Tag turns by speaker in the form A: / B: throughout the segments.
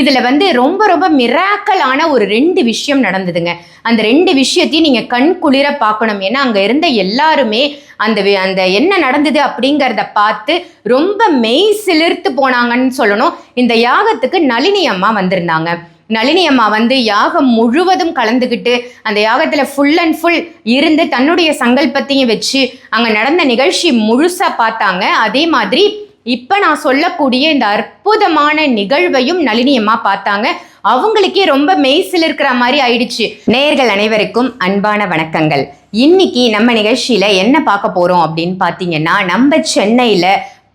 A: இதில் வந்து ரொம்ப ரொம்ப மிராக்கலான ஒரு ரெண்டு விஷயம் நடந்ததுங்க. அந்த ரெண்டு விஷயத்தையும் நீங்கள் கண் குளிர பார்க்கணும். ஏன்னா அங்கே இருந்த எல்லாருமே அந்த அந்த என்ன நடந்தது அப்படிங்கிறத பார்த்து ரொம்ப மெய் சிலிர்த்து போனாங்கன்னு சொல்லணும். இந்த யாகத்துக்கு நளினி அம்மா வந்திருந்தாங்க. நளினி அம்மா வந்து யாகம் முழுவதும் கலந்துக்கிட்டு அந்த யாகத்தில் ஃபுல் அண்ட் ஃபுல் இருந்து தன்னுடைய சங்கல்பத்தையும் வச்சு அங்கே நடந்த நிகழ்ச்சி முழுசாக பார்த்தாங்க. அதே மாதிரி இப்போ நான் சொல்லக்கூடிய இந்த அற்புதமான நிகழ்வையும் நளினியம்மா பார்த்தாங்க. அவங்களுக்கே ரொம்ப மெய்சில் இருக்கிற மாதிரி ஆயிடுச்சு. நேயர்கள் அனைவருக்கும் அன்பான வணக்கங்கள். இன்னைக்கு நம்ம நிகழ்ச்சியில என்ன பார்க்க போறோம் அப்படின்னு பார்த்தீங்கன்னா நம்ம சென்னையில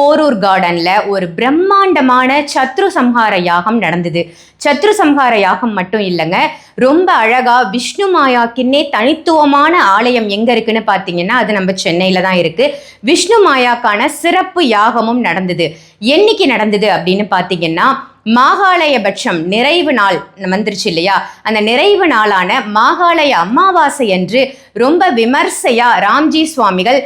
A: போரூர் கார்டன்ல ஒரு பிரம்மாண்டமான சத்ரு சம்ஹார யாகம் நடந்தது. சத்ரு சம்ஹார யாகம் மட்டும் இல்லைங்க ரொம்ப அழகா விஷ்ணு மாயாக்கின்னே தனித்துவமான ஆலயம் எங்க இருக்குன்னு பார்த்தீங்கன்னா அது நம்ம சென்னையில தான் இருக்கு. விஷ்ணு மாயாக்கான சிறப்பு யாகமும் நடந்தது. என்னைக்கு நடந்தது அப்படின்னு பார்த்தீங்கன்னா மாகாலயபட்சம் நிறைவு நாள் வந்துருச்சு இல்லையா? அந்த நிறைவு நாளான மாகாலய அமாவாசை அன்று ரொம்ப விமர்சையா ராம்ஜி சுவாமிகள்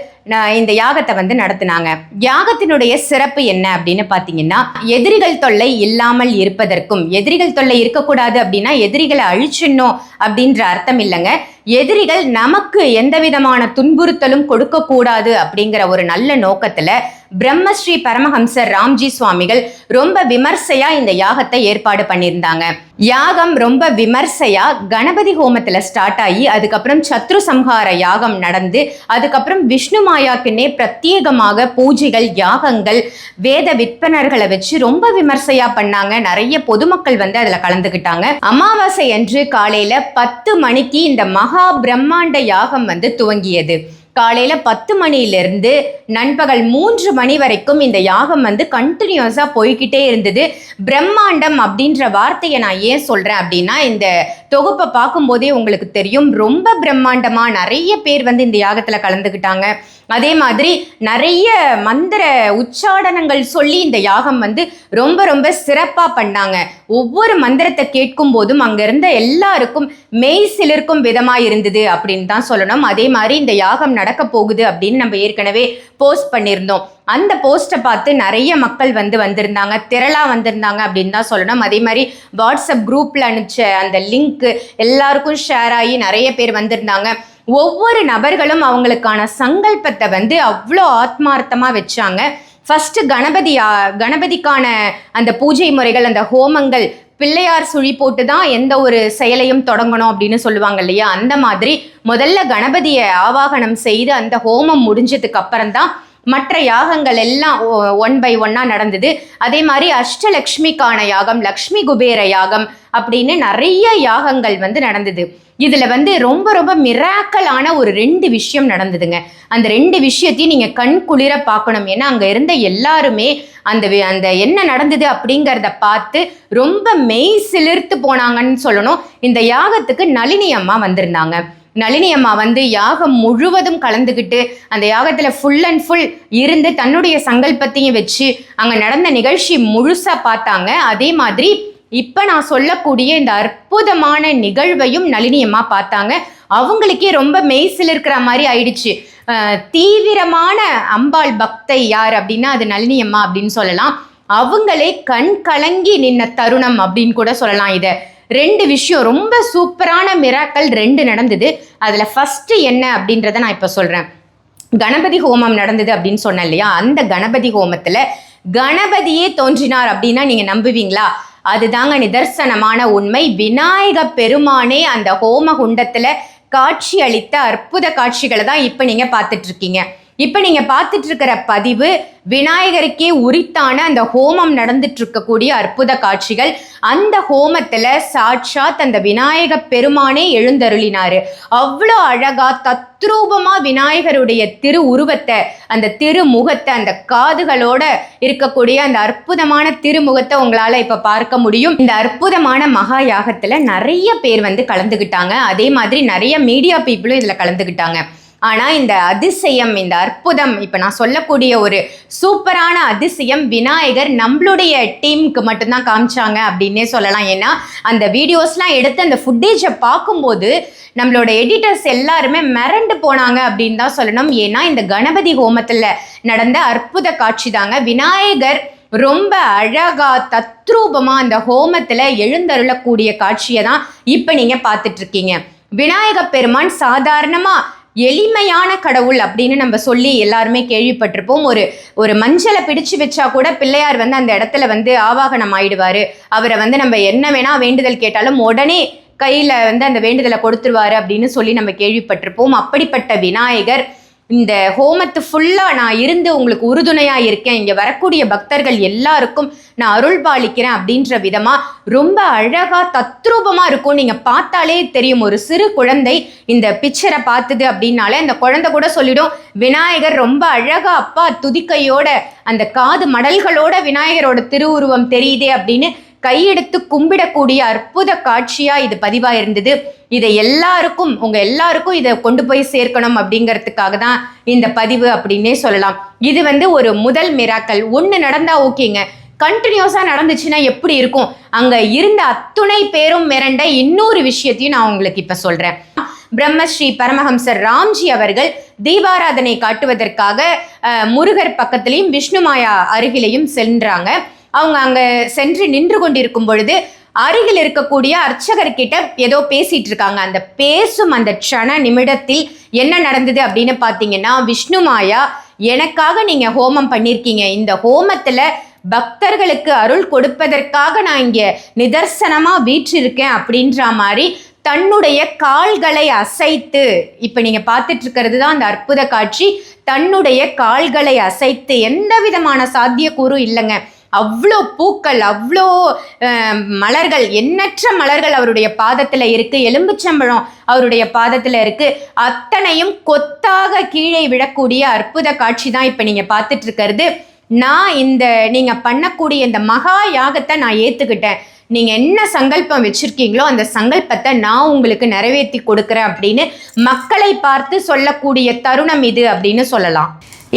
A: இந்த யாகத்தை வந்து நடத்தினாங்க. யாகத்தினுடைய சிறப்பு என்ன அப்படின்னு பார்த்தீங்கன்னா எதிரிகள் தொல்லை இல்லாமல் இருப்பதற்கும் எதிரிகள் தொல்லை இருக்கக்கூடாது அப்படின்னா எதிரிகளை அழிச்சிடணும் அப்படின்ற அர்த்தம் இல்லைங்க. எதிரிகள் நமக்கு எந்த விதமான துன்புறுத்தலும் கொடுக்கக்கூடாது அப்படிங்கிற ஒரு நல்ல நோக்கத்துல பிரம்மஸ்ரீ பரமஹம்சர் ராம்ஜி சுவாமிகள் ரொம்ப விமர்சையா இந்த யாகத்தை ஏற்பாடு பண்ணியிருந்தாங்க. யாகம் ரொம்ப விமர்சையா கணபதி ஹோமத்துல ஸ்டார்ட் ஆகி அதுக்கப்புறம் சத்ரு சம்ஹார யாகம் நடந்து அதுக்கப்புறம் விஷ்ணு மாயாக்குன்னே பிரத்யேகமாக பூஜைகள் யாகங்கள் வேத விற்பனர்களை வச்சு ரொம்ப விமர்சையா பண்ணாங்க. நிறைய பொதுமக்கள் வந்து அதுல கலந்துக்கிட்டாங்க அமாவாசை அன்று காலையில பத்து மணிக்கு இந்த மகா பிரம்மாண்ட யாகம் வந்து துவங்கியது. காலையில் பத்து மணியிலிருந்து நண்பகல் மூன்று மணி வரைக்கும் இந்த யாகம் வந்து கண்டினியூஸாக போய்கிட்டே இருந்தது. பிரம்மாண்டம் அப்படின்ற வார்த்தையை நான் ஏன் சொல்கிறேன் அப்படின்னா இந்த தொகுப்பை பார்க்கும்போதே உங்களுக்கு தெரியும் ரொம்ப பிரம்மாண்டமாக நிறைய பேர் வந்து இந்த யாகத்தில் கலந்துக்கிட்டாங்க அதே மாதிரி நிறைய மந்திர உச்சாடனங்கள் சொல்லி இந்த யாகம் வந்து ரொம்ப ரொம்ப சிறப்பாக பண்ணாங்க. ஒவ்வொரு மந்திரத்தை கேட்கும் போதும் அங்க இருந்த எல்லாருக்கும் மெய் சிலிர்க்கும் விதமாக இருந்தது அப்படின்னு தான் சொல்லணும். அதே மாதிரி இந்த யாகம் நடக்க போகுது அப்படின்னு நம்ம ஏற்கனவே போஸ்ட் பண்ணியிருந்தோம். அந்த போஸ்ட்டை பார்த்து நிறைய மக்கள் வந்து வந்திருந்தாங்க. திரளாக வந்திருந்தாங்க அப்படின்னு தான் சொல்லணும். அதே மாதிரி வாட்ஸ்அப் குரூப்பில் அனுப்பிச்ச அந்த லிங்க் எல்லாருக்கும் ஷேர் ஆகி நிறைய பேர் வந்திருந்தாங்க. ஒவ்வொரு நபர்களும் அவங்களுக்கான சங்கல்பத்தை வந்து அவ்வளோ ஆத்மார்த்தமாக வச்சாங்க. ஃபஸ்ட்டு கணபதி கணபதிக்கான அந்த பூஜை முறைகள் அந்த ஹோமங்கள் பிள்ளையார் சுழி போட்டு தான் எந்த ஒரு செயலையும் தொடங்கணும் அப்படின்னு சொல்லுவாங்க இல்லையா? அந்த மாதிரி முதல்ல கணபதியை ஆவாகனம் செய்து அந்த ஹோமம் முடிஞ்சதுக்கு அப்புறம் தான் மற்ற யாகங்கள் எல்லாம் ஒன் பை ஒன்னாக நடந்தது. அதே மாதிரி அஷ்டலக்ஷ்மிக்கான யாகம் லக்ஷ்மி குபேர யாகம் அப்படின்னு நிறைய யாகங்கள் வந்து நடந்தது. இதில் வந்து ரொம்ப ரொம்ப மிராக்கலான ஒரு ரெண்டு விஷயம் நடந்ததுங்க. அந்த ரெண்டு விஷயத்தையும் நீங்கள் கண் குளிர பார்க்கணும். ஏன்னா அங்கே இருந்த எல்லாருமே அந்த அந்த என்ன நடந்தது அப்படிங்கிறத பார்த்து ரொம்ப மெய் சிலிர்த்து போனாங்கன்னு சொல்லணும். இந்த யாகத்துக்கு நளினி அம்மா வந்திருந்தாங்க. நளினி அம்மா வந்து யாகம் முழுவதும் கலந்துக்கிட்டு அந்த யாகத்தில் ஃபுல் அண்ட் ஃபுல் இருந்து தன்னுடைய சங்கல்பத்தையும் வச்சு அங்கே நடந்த நிகழ்ச்சி முழுசாக பார்த்தாங்க. அதே மாதிரி இப்போ நான் சொல்லக்கூடிய இந்த அற்புதமான நிகழ்வையும் நளினி அம்மா பார்த்தாங்க. அவங்களுக்கே ரொம்ப மெய்சில் இருக்கிற மாதிரி ஆயிடுச்சு. தீவிரமான அம்பாள் பக்தை யார் அப்படின்னா அது நளினி அம்மா அப்படின்னு சொல்லலாம். அவங்களே கண் கலங்கி நின்ன தருணம் அப்படின்னு கூட சொல்லலாம் இதை. ரெண்டு விஷயம் ரொம்ப சூப்பரான மிராக்கள் ரெண்டு நடந்தது. அதில் ஃபஸ்ட்டு என்ன அப்படின்றத நான் இப்போ சொல்கிறேன் கணபதி ஹோமம் நடந்தது அப்படின்னு சொன்னேன் இல்லையா? அந்த கணபதி ஹோமத்தில் கணபதியே தோன்றினார் அப்படின்னா நீங்கள் நம்புவீங்களா? அதுதாங்க நிதர்சனமான உண்மை. விநாயக பெருமானே அந்த ஹோம குண்டத்தில் காட்சி அளித்த அற்புத காட்சிகளை தான் இப்போ நீங்கள் பார்த்துட்ருக்கீங்க இப்போ நீங்கள் பார்த்துட்டு இருக்கிற பதிவு விநாயகருக்கே உரித்தான அந்த ஹோமம் நடந்துட்டு இருக்கக்கூடிய அற்புத காட்சிகள். அந்த ஹோமத்தில் சாட்சாத் அந்த விநாயக பெருமானே எழுந்தருளினாரு. அவ்வளோ அழகா தத்ரூபமாக விநாயகருடைய திரு உருவத்தை அந்த திருமுகத்தை அந்த காதுகளோட இருக்கக்கூடிய அந்த அற்புதமான திருமுகத்தை உங்களால் இப்போ பார்க்க முடியும். இந்த அற்புதமான மகா யாகத்தில் நிறைய பேர் வந்து கலந்துக்கிட்டாங்க அதே மாதிரி நிறைய மீடியா பீப்புளும் இதில் கலந்துக்கிட்டாங்க ஆனா இந்த அதிசயம் இந்த அற்புதம் இப்ப நான் சொல்லக்கூடிய ஒரு சூப்பரான அதிசயம் விநாயகர் நம்மளுடைய டீமுக்கு மட்டும்தான் காமிச்சாங்க அப்படின்னே சொல்லலாம். ஏன்னா அந்த வீடியோஸ்லாம் எடுத்து அந்த ஃபுட்டேஜை பார்க்கும்போது நம்மளோட எடிட்டர்ஸ் எல்லாருமே மிரண்டு போனாங்க அப்படின்னு தான் சொல்லணும். ஏன்னா இந்த கணபதி ஹோமத்தில் நடந்த அற்புத காட்சி தாங்க. விநாயகர் ரொம்ப அழகா தத்ரூபமா அந்த ஹோமத்துல எழுந்தருளக்கூடிய காட்சியை தான் இப்ப நீங்க பார்த்துட்டு இருக்கீங்க. விநாயக பெருமான் சாதாரணமா எளிமையான கடவுள் அப்படின்னு நம்ம சொல்லி எல்லாருமே கேள்விப்பட்டிருப்போம். ஒரு ஒரு மஞ்சளை பிடிச்சு வச்சா கூட பிள்ளையார் வந்து அந்த இடத்துல வந்து ஆவாகனம் ஆயிடுவாரு. அவரை வந்து நம்ம என்ன வேணா வேண்டுதல் கேட்டாலும் உடனே கையில வந்து அந்த வேண்டுதலை கொடுத்துருவாரு அப்படின்னு சொல்லி நம்ம கேள்விப்பட்டிருப்போம். அப்படிப்பட்ட விநாயகர் இந்த ஹோமத்து ஃபுல்லாக நான் இருந்து உங்களுக்கு உறுதுணையாக இருக்கேன். இங்கே வரக்கூடிய பக்தர்கள் எல்லாருக்கும் நான் அருள் பாலிக்கிறேன் அப்படின்ற விதமாக ரொம்ப அழகாக தத்ரூபமாக இருக்கும். நீங்கள் பார்த்தாலே தெரியும். ஒரு சிறு குழந்தை இந்த பிக்சரை பார்த்தது அப்படின்னாலே அந்த குழந்தை கூட சொல்லிடும் விநாயகர் ரொம்ப அழகா அப்பா துதிக்கையோட அந்த காது மடல்களோட விநாயகரோட திருவுருவம் தெரியுதே அப்படின்னு கையெடுத்து கும்பிடக்கூடிய அற்புத காட்சியா இது பதிவா இருந்தது இதை எல்லாருக்கும் உங்க எல்லாருக்கும் இதை கொண்டு போய் சேர்க்கணும் அப்படிங்கிறதுக்காக தான் இந்த பதிவு அப்படின்னே சொல்லலாம். இது வந்து ஒரு முதல் மிராக்கல் ஒன்று நடந்தா ஓகேங்க. கண்டினியூஸாக நடந்துச்சுன்னா எப்படி இருக்கும்? அங்கே இருந்த அத்துணை பேரும் மிரண்ட இன்னொரு விஷயத்தையும் நான் உங்களுக்கு இப்போ சொல்கிறேன் பிரம்மஸ்ரீ பரமஹம்சர் ராம்ஜி அவர்கள் தீபாராதனை காட்டுவதற்காக முருகர் பக்கத்திலையும் விஷ்ணுமாயா அருகிலையும் சென்றாங்க. அவங்க அங்கே சென்று நின்று கொண்டிருக்கும் பொழுது அருகில் இருக்கக்கூடிய அர்ச்சகர்கிட்ட ஏதோ பேசிட்டு இருக்காங்க. அந்த பேசும் அந்த க்ஷண நிமிடத்தில் என்ன நடந்தது அப்படின்னு பார்த்தீங்கன்னா விஷ்ணுமாயா எனக்காக நீங்க ஹோமம் பண்ணியிருக்கீங்க இந்த ஹோமத்துல பக்தர்களுக்கு அருள் கொடுப்பதற்காக நான் இங்க நிதர்சனமா வீற்றிருக்கேன் அப்படின்ற மாதிரி தன்னுடைய கால்களை அசைத்து இப்ப நீங்க பார்த்துட்டு இருக்கிறது தான் அந்த அற்புத காட்சி. தன்னுடைய கால்களை அசைத்து எந்த விதமான சாத்தியக்கூறும் இல்லைங்க. அவ்வளோ பூக்கள் அவ்வளோ மலர்கள் எண்ணற்ற மலர்கள் அவருடைய பாதத்தில் இருக்கு. எலும்புச்சம்பழம் அவருடைய பாதத்தில் இருக்கு. அத்தனையும் கொத்தாக கீழே விழக்கூடிய அற்புத காட்சி தான் இப்போ நீங்கள் பார்த்துட்டு இருக்கிறது நான் இந்த நீங்கள் பண்ணக்கூடிய இந்த மகா யாகத்தை நான் ஏற்றுக்கிட்டேன் நீங்கள் என்ன சங்கல்பம் வச்சுருக்கீங்களோ அந்த சங்கல்பத்தை நான் உங்களுக்கு நிறைவேற்றி கொடுக்குறேன் அப்படின்னு மக்களை பார்த்து சொல்லக்கூடிய தருணம் இது அப்படின்னு சொல்லலாம்.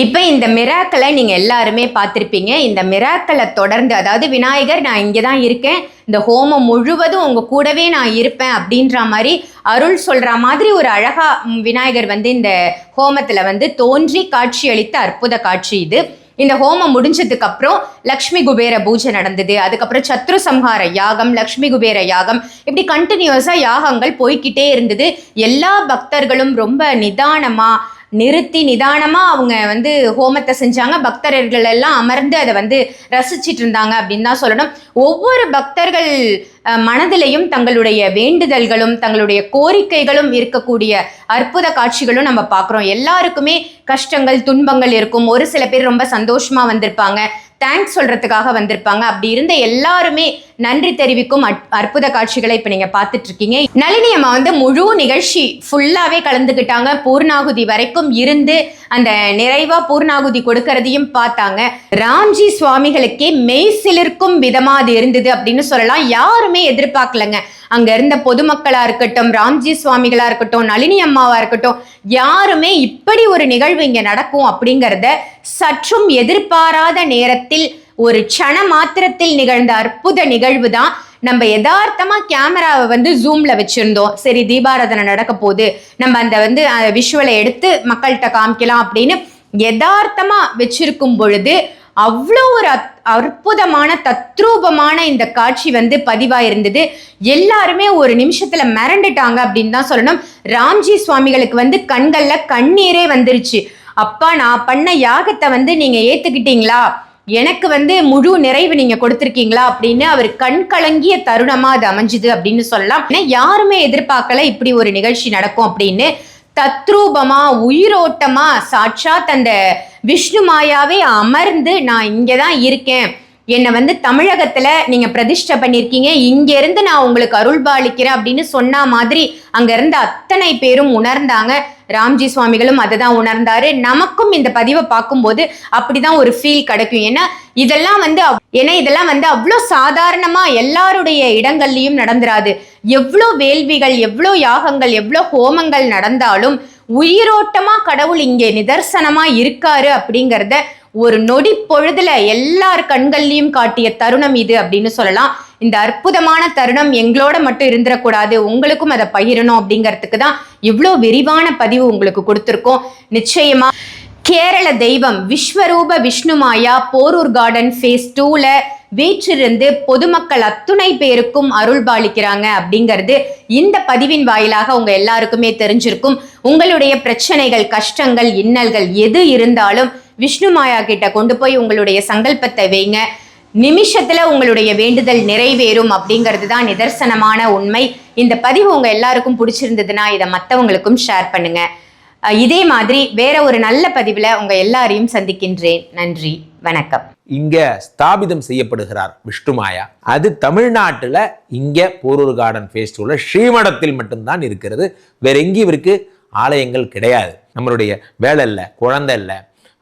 A: இப்போ இந்த மிராக்களை நீங்கள் எல்லாருமே பார்த்துருப்பீங்க. இந்த மிராக்களை தொடர்ந்து அதாவது விநாயகர் நான் இங்கே தான் இருக்கேன். இந்த ஹோமம் முழுவதும் உங்கள் கூடவே நான் இருப்பேன் அப்படின்ற மாதிரி அருள் சொல்கிற மாதிரி ஒரு அழகா விநாயகர் வந்து இந்த ஹோமத்தில் வந்து தோன்றி காட்சி அளித்த அற்புத காட்சி இது. இந்த ஹோமம் முடிஞ்சதுக்கு அப்புறம் லக்ஷ்மி குபேர பூஜை நடந்தது. அதுக்கப்புறம் சத்ரு சம்ஹார யாகம் லக்ஷ்மி குபேர யாகம் இப்படி கண்டினியூஸாக யாகங்கள் போய்கிட்டே இருந்தது. எல்லா பக்தர்களும் ரொம்ப நிதானமாக நிறுத்தி நிதானமாக அவங்க வந்து ஹோமத்தை செஞ்சாங்க. பக்தர்கள் எல்லாம் அமர்ந்து அதை வந்து ரசிச்சிட்டு இருந்தாங்க அப்படின்னு தான் சொல்லணும். ஒவ்வொரு பக்தர்கள் மனதிலையும் தங்களுடைய வேண்டுதல்களும் தங்களுடைய கோரிக்கைகளும் இருக்கக்கூடிய அற்புத காட்சிகளும் நம்ம பார்க்குறோம். எல்லாருக்குமே கஷ்டங்கள் துன்பங்கள் இருக்கும். ஒரு சில பேர் ரொம்ப சந்தோஷமாக வந்திருப்பாங்க. தேங்க்ஸ் சொல்கிறதுக்காக வந்திருப்பாங்க. அப்படி இருந்த எல்லாருமே நன்றி தெரிவிக்கும் அற்புத காட்சிகளை இப்போ நீங்கள் பார்த்துட்டு இருக்கீங்க நளினி அம்மா வந்து முழு நிகழ்ச்சி ஃபுல்லாகவே கலந்துக்கிட்டாங்க பூர்ணாகுதி வரைக்கும் இருந்து அந்த நிறைவாக பூர்ணாகுதி கொடுக்கறதையும் பார்த்தாங்க. ராம்ஜி சுவாமிகளுக்கே மெய் விதமாக அது இருந்தது அப்படின்னு சொல்லலாம். யாருமே எதிர்பார்க்கலங்க. அங்க இருந்த பொதுமக்களா இருக்கட்டும் ராம்ஜி சுவாமிகளா இருக்கட்டும் நளினி அம்மாவா இருக்கட்டும் யாருமே இப்படி ஒரு நிகழ்வு இங்க நடக்கும் அப்படிங்கறத சற்றும் எதிர்பாராத நேரத்தில் ஒரு க்ஷண மாத்திரத்தில் நிகழ்ந்த அற்புத நிகழ்வு தான் நம்ம யதார்த்தமா கேமராவை வந்து ஜூம்ல வச்சிருந்தோம். சரி தீபாராதனை நடக்க போகுது. நம்ம அந்த வந்து விஷுவலை எடுத்து மக்கள்கிட்ட காமிக்கலாம் அப்படின்னு யதார்த்தமா வச்சிருக்கும் பொழுது அவ்வளோ ஒரு அத்- அற்புதமான தத்ரூபமான இந்த காட்சி வந்து பதிவாயிருந்தது. எல்லாருமே ஒரு நிமிஷத்துல மிரண்டுட்டாங்க அப்படின்னு தான் சொல்லணும். ராம்ஜி சுவாமிகளுக்கு வந்து கண்கள்ல கண்ணீரே வந்துருச்சு. அப்பா நான் பண்ண யாகத்தை வந்து நீங்க ஏத்துக்கிட்டீங்களா? எனக்கு வந்து முழு நிறைவு நீங்க கொடுத்துருக்கீங்களா அப்படின்னு அவர் கண் கலங்கிய தருணமா அது அமைஞ்சுது அப்படின்னு சொல்லலாம். ஏன்னா யாருமே எதிர்பார்க்கல இப்படி ஒரு நிகழ்ச்சி நடக்கும் அப்படின்னு. தத்ரூபமா உயிரோட்டமா சாட்சாத் அந்த விஷ்ணு மாயாவே அமர்ந்து நான் இங்கே தான் இருக்கேன். என்னை வந்து தமிழகத்துல நீங்க பிரதிஷ்டை பண்ணியிருக்கீங்க இங்க இருந்து நான் உங்களுக்கு அருள் பாலிக்கிறேன் அப்படின்னு சொன்ன மாதிரி அங்க இருந்த அத்தனை பேரும் உணர்ந்தாங்க. ராம்ஜி சுவாமிகளும் அதை தான் உணர்ந்தாரு. நமக்கும் இந்த பதிவை பார்க்கும்போது அப்படிதான் ஒரு ஃபீல் கிடைக்கும். ஏன்னா இதெல்லாம் வந்து ஏன்னா இதெல்லாம் வந்து அவ்வளோ சாதாரணமா எல்லாருடைய இடங்கள்லையும் நடந்துராது. எவ்வளோ வேள்விகள் எவ்வளோ யாகங்கள் எவ்வளோ ஹோமங்கள் நடந்தாலும் உயிரோட்டமா கடவுள் இங்கே நிதர்சனமா இருக்காரு அப்படிங்கிறத ஒரு நொடி பொழுதுல எல்லார் கண்கள்லையும் காட்டிய தருணம் இது அப்படின்னு சொல்லலாம். இந்த அற்புதமான தருணம் எங்களோட மட்டும் இருந்துடக்கூடாது உங்களுக்கும் அதை பகிரணும் அப்படிங்கிறதுக்கு தான் இவ்வளோ விரிவான பதிவு உங்களுக்கு கொடுத்துருக்கோம். நிச்சயமா கேரள தெய்வம் விஸ்வரூப விஷ்ணுமாயா போரூர் கார்டன் ஃபேஸ் டூல வீற்றிருந்து பொதுமக்கள் அத்துணை பேருக்கும் அருள் பாலிக்கிறாங்க அப்படிங்கிறது இந்த பதிவின் வாயிலாக உங்க எல்லாருக்குமே தெரிஞ்சிருக்கும். உங்களுடைய பிரச்சனைகள் கஷ்டங்கள் இன்னல்கள் எது இருந்தாலும் விஷ்ணு மாயா கிட்ட கொண்டு போய் உங்களுடைய சங்கல்பத்தை வைங்க. நிமிஷத்துல உங்களுடைய வேண்டுதல் நிறைவேறும் அப்படிங்கிறது தான் நிதர்சனமான உண்மை. இந்த பதிவு உங்க எல்லாருக்கும் பிடிச்சிருந்ததுன்னா இதை மற்றவங்களுக்கும் ஷேர் பண்ணுங்க. இதே மாதிரி வேற ஒரு நல்ல பதிவுல உங்க எல்லாரையும் சந்திக்கின்றேன். நன்றி வணக்கம்.
B: இங்க ஸ்தாபிதம் செய்யப்படுகிறார் விஷ்ணுமாயா அது தமிழ்நாட்டுல இங்க போரூர் கார்டன் ஃபேஸ்டிவல்ல ஸ்ரீமடத்தில் மட்டும்தான் இருக்கிறது. வேற எங்கேயும் இவருக்கு ஆலயங்கள் கிடையாது. நம்மளுடைய வேலை இல்லை குழந்தை இல்லை